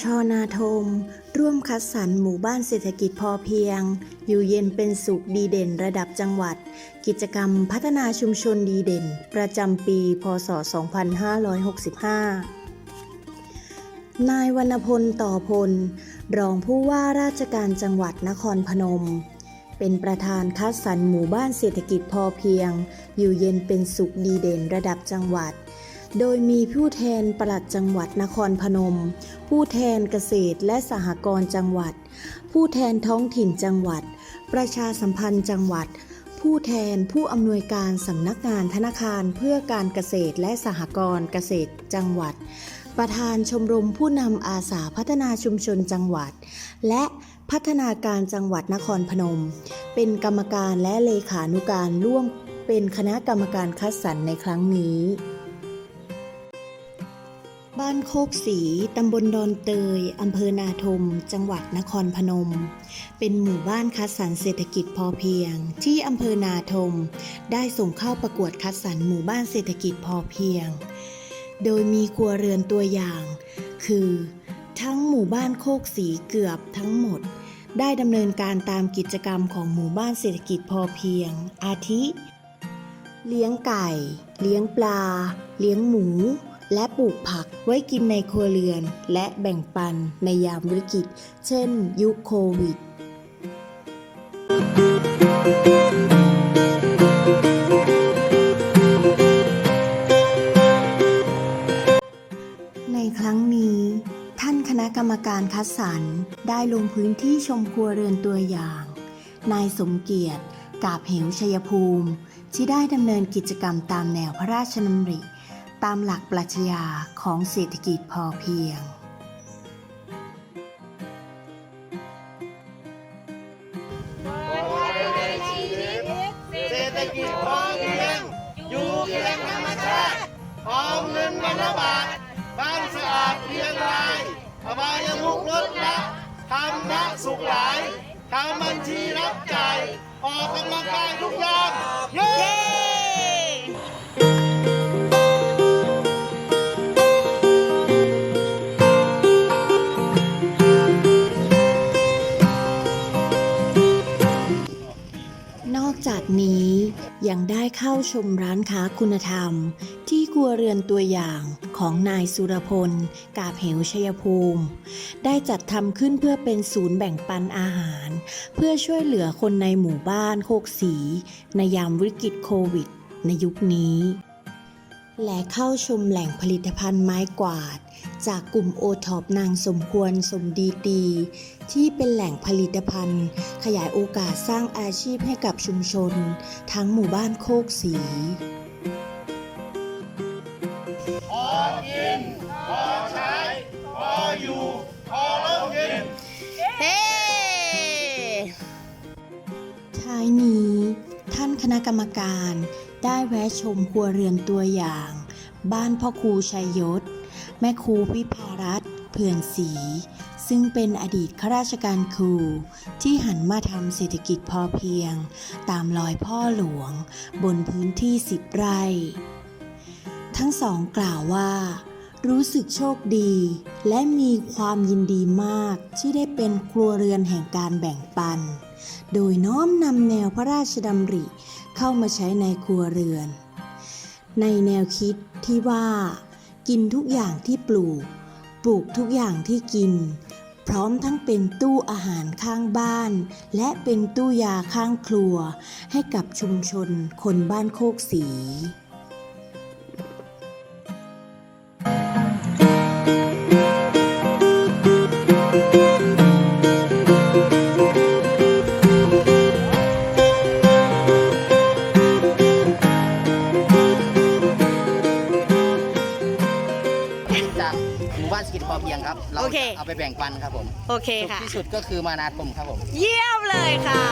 ชนาทม ร่วมคัดสรรหมู่บ้านเศรษฐกิจพอเพียง อยู่เย็นเป็นสุขดีเด่นระดับจังหวัด กิจกรรมพัฒนาชุมชนดีเด่น ประจำปี พศ 2565 นายวรรณพลต่อพล รองผู้ว่าราชการจังหวัดนครพนม เป็นประธานคัดสรรหมู่บ้านเศรษฐกิจพอเพียง อยู่เย็นเป็นสุขดีเด่นระดับจังหวัด โดยมีผู้แทนปลัดจังหวัดนครพนม ผู้แทนเกษตรและสหกรณ์จังหวัด ผู้แทนท้องถิ่นจังหวัด ประชาสัมพันธ์จังหวัด ผู้แทนผู้อำนวยการสำนักงานธนาคารเพื่อการเกษตรและสหกรณ์เกษตรจังหวัด ประธานชมรมผู้นำอาสาพัฒนาชุมชนจังหวัด และพัฒนาการจังหวัดนครพนม เป็นกรรมการและเลขานุการร่วมเป็นคณะกรรมการคัดสรรในครั้งนี้ บ้านโคกศรีตำบลดอนเตย อำเภอนาทม จังหวัดนครพนม เป็นหมู่บ้านคัดสรรเศรษฐกิจพอเพียง ที่อำเภอนาทม ได้ส่งเข้าประกวดคัดสรรหมู่บ้านเศรษฐกิจพอเพียง โดยมีครัวเรือนตัวอย่าง คือ ทั้งหมู่บ้านโคกศรีเกือบทั้งหมด ได้ดำเนินการตามกิจกรรมของหมู่บ้านเศรษฐกิจพอเพียง อาทิ เลี้ยงไก่ เลี้ยงปลา เลี้ยงหมู และปลูกผักไว้กินในครัวเรือน และแบ่งปันในยามวิกฤต เช่น ยุคโควิด ในครั้งนี้ ท่านคณะกรรมการคัดสรรได้ลงพื้นที่ชมครัวเรือนตัวอย่าง นายสมเกียรติกาบเหวชัยภูมิ ที่ได้ดำเนินกิจกรรมตามแนวพระราชดำริ ตามหลักปรัชญาของเศรษฐกิจพอเพียง เศรษฐกิจพอเพียง อยู่เคียงธรรมชาติออมเงินวันละบาทบ้านสะอาดเรียงรายอบายมุกลดละทำนะสุขหลายทำบัญชีรับจ่ายออกกำลังกายทุกอย่างเย้ นอกจากนี้ยังได้เข้าชมร้านค้าคุณธรรม ที่ครัวเรือนตัวอย่างของนายสุรพล กาบเหวชัยภูมิ ได้จัดทำขึ้นเพื่อเป็นศูนย์แบ่งปันอาหาร เพื่อช่วยเหลือคนในหมู่บ้านโคกสี ในยามวิกฤตโควิด ในยุคนี้ และเข้าชมแหล่งผลิตภัณฑ์ไม้กวาด จากกลุ่มโอท็อปนางสมควรสมดีตี ที่เป็นแหล่งผลิตภัณฑ์ ขยายโอกาสสร้างอาชีพให้กับชุมชน ทั้งหมู่บ้านโคกสีออกินออ ณะกรรมการได้แวะชมครัวเรือนตัวอย่าง บ้านพ่อครูชัยยศ แม่ครูวิภารัตเผื่อนศรีซึ่งเป็นอดีตข้าราชการครู ที่หันมาทำเศรษฐกิจพอเพียง ตามรอยพ่อหลวง บนพื้นที่สิบไร่ ทั้งสองกล่าวว่า รู้สึกโชคดี และมีความยินดีมากที่ได้เป็นครัวเรือนแห่งการแบ่งปันโดยน้อมนำแนวพระราชดำริ เข้ามาใช้ในครัวเรือน ในแนวคิดที่ว่า กินทุกอย่างที่ปลูก ปลูกทุกอย่างที่กิน พร้อมทั้งเป็นตู้อาหารข้างบ้าน และเป็นตู้ยาข้างครัว ให้กับชุมชนคนบ้านโคกสี จากหมู่บ้านสกิจพอเพียงครับ เราโอเคเอาไปแบ่งปันครับผมโอเคสุดค่ะ ที่สุดก็คือมานาทมครับผม เยี่ยมเลยค่ะ